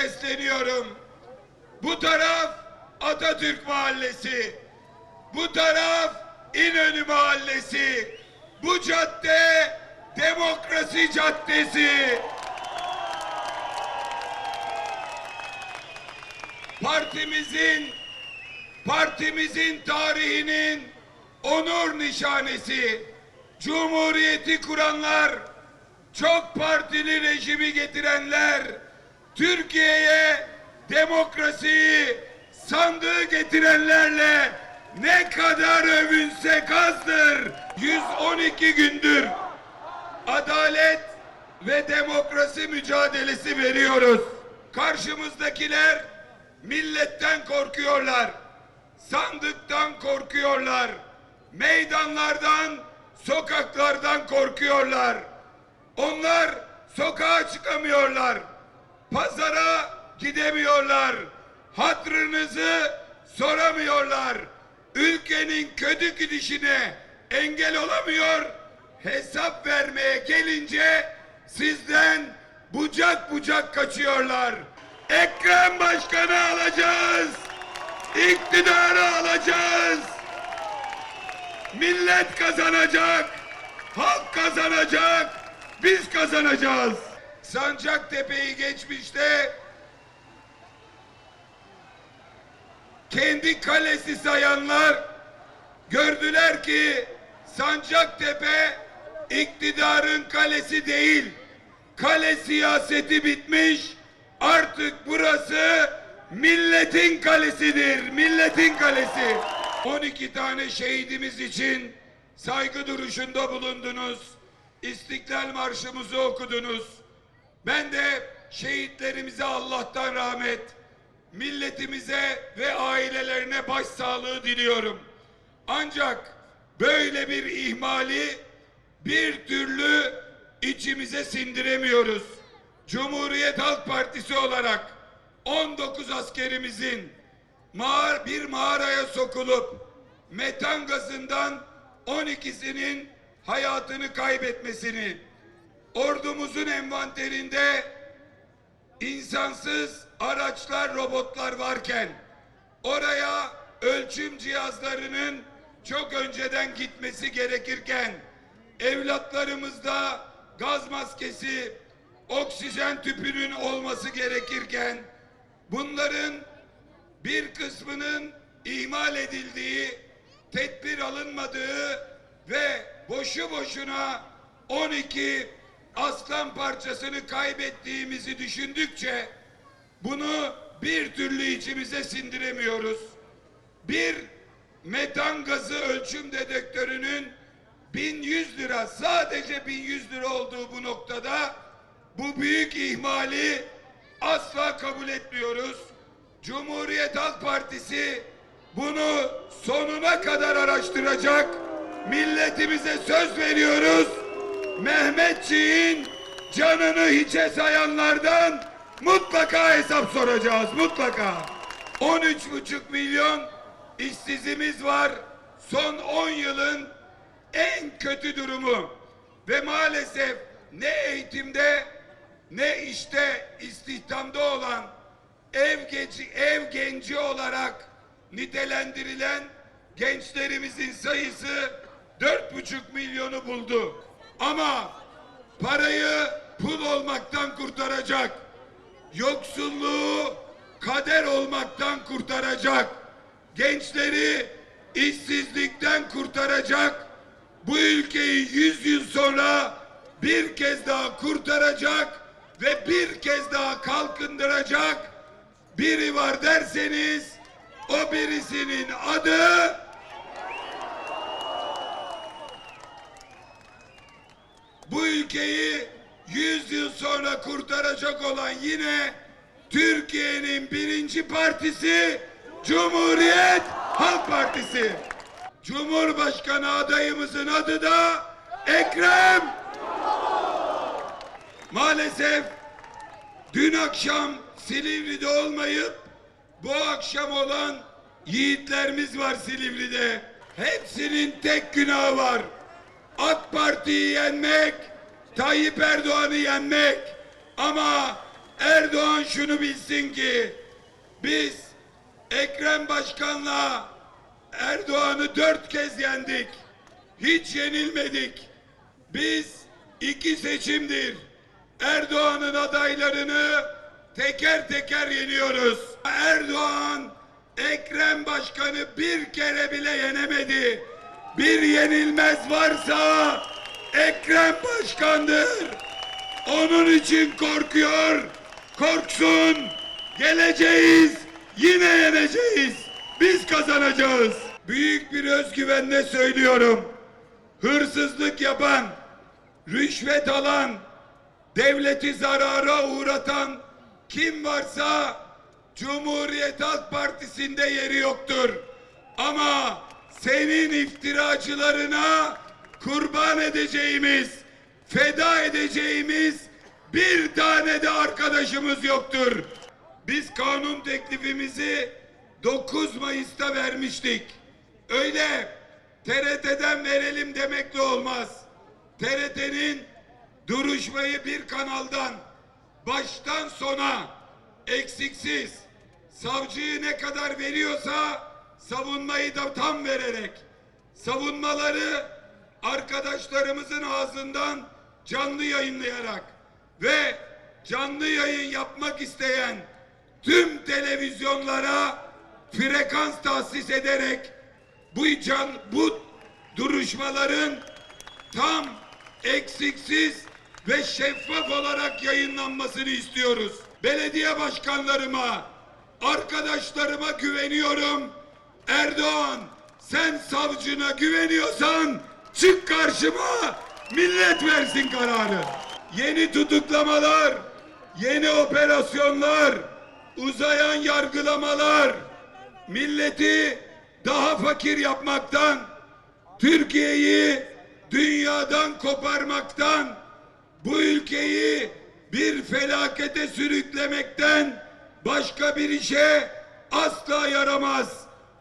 sesleniyorum. Bu taraf Atatürk Mahallesi. Bu taraf İnönü Mahallesi. Bu cadde Demokrasi Caddesi. Partimizin partimizin tarihinin onur nişanesi. Cumhuriyeti kuranlar, çok partili rejimi getirenler, Türkiye'ye demokrasiyi sandığı getirenlerle ne kadar övünsek azdır. 112 gündür adalet ve demokrasi mücadelesi veriyoruz. Karşımızdakiler milletten korkuyorlar. Sandıktan korkuyorlar. Meydanlardan, sokaklardan korkuyorlar. Onlar sokağa çıkamıyorlar. Pazara gidemiyorlar. Hatrınızı soramıyorlar. Ülkenin kötü gidişine engel olamıyor. Hesap vermeye gelince sizden bucak bucak kaçıyorlar. Ekrem Başkan'ı alacağız. İktidarı alacağız. Millet kazanacak. Halk kazanacak. Biz kazanacağız. Sancaktepe'yi geçmişte kendi kalesi sayanlar gördüler ki Sancaktepe iktidarın kalesi değil. Kale siyaseti bitmiş. Artık burası milletin kalesidir. Milletin kalesi. 12 tane şehidimiz için saygı duruşunda bulundunuz. İstiklal Marşımızı okudunuz. Ben de şehitlerimize Allah'tan rahmet, milletimize ve ailelerine başsağlığı diliyorum. Ancak böyle bir ihmali bir türlü içimize sindiremiyoruz. Cumhuriyet Halk Partisi olarak 19 askerimizin mağar, bir mağaraya sokulup metan gazından 12'sinin hayatını kaybetmesini, ordumuzun envanterinde insansız araçlar, robotlar varken oraya ölçüm cihazlarının çok önceden gitmesi gerekirken evlatlarımızda gaz maskesi, oksijen tüpünün olması gerekirken bunların bir kısmının ihmal edildiği, tedbir alınmadığı ve boşu boşuna 12 aslan parçasını kaybettiğimizi düşündükçe bunu bir türlü içimize sindiremiyoruz. Bir metan gazı ölçüm dedektörünün 1100 lira sadece 1100 lira olduğu bu noktada bu büyük ihmali asla kabul etmiyoruz. Cumhuriyet Halk Partisi bunu sonuna kadar araştıracak. Milletimize söz veriyoruz. Mehmetçiğin canını hiçe sayanlardan mutlaka hesap soracağız mutlaka. 13,5 milyon işsizimiz var. Son 10 yılın en kötü durumu ve maalesef ne eğitimde ne işte istihdamda olan ev genci, ev genci olarak nitelendirilen gençlerimizin sayısı dört buçuk milyonu buldu. Ama parayı pul olmaktan kurtaracak, yoksulluğu kader olmaktan kurtaracak, gençleri işsizlikten kurtaracak, bu ülkeyi yüz yıl sonra bir kez daha kurtaracak ve bir kez daha kalkındıracak. Biri var derseniz o birisinin adı ülkeyi 100 yıl sonra kurtaracak olan yine Türkiye'nin birinci partisi Cumhuriyet Halk Partisi. Cumhurbaşkanı adayımızın adı da Ekrem. Maalesef dün akşam Silivri'de olmayıp bu akşam olan yiğitlerimiz var Silivri'de. Hepsinin tek günahı var. AK Parti'yi yenmek, Tayyip Erdoğan'ı yenmek. Ama Erdoğan şunu bilsin ki biz Ekrem Başkan'la Erdoğan'ı dört kez yendik. Hiç yenilmedik. Biz iki seçimdir Erdoğan'ın adaylarını teker teker yeniyoruz. Erdoğan Ekrem Başkan'ı bir kere bile yenemedi. Bir yenilmez varsa Ekrem Başkan'dır. Onun için korkuyor. Korksun. Geleceğiz. Yine yeneceğiz. Biz kazanacağız. Büyük bir özgüvenle söylüyorum. Hırsızlık yapan, rüşvet alan, devleti zarara uğratan kim varsa Cumhuriyet Halk Partisi'nde yeri yoktur. Ama senin iftiracılarına kurban edeceğimiz, feda edeceğimiz bir tane de arkadaşımız yoktur. Biz kanun teklifimizi 9 Mayıs'ta vermiştik. Öyle TRT'den verelim demekle olmaz. TRT'nin duruşmayı bir kanaldan baştan sona eksiksiz savcıyı ne kadar veriyorsa savunmayı da tam vererek savunmaları arkadaşlarımızın ağzından canlı yayınlayarak ve canlı yayın yapmak isteyen tüm televizyonlara frekans tahsis ederek bu can bu duruşmaların tam eksiksiz ve şeffaf olarak yayınlanmasını istiyoruz. Belediye başkanlarıma, arkadaşlarıma güveniyorum. Erdoğan sen savcına güveniyorsan çık karşıma millet versin kararı. Yeni tutuklamalar, yeni operasyonlar, uzayan yargılamalar milleti daha fakir yapmaktan, Türkiye'yi dünyadan koparmaktan, bu ülkeyi bir felakete sürüklemekten başka bir işe asla yaramaz.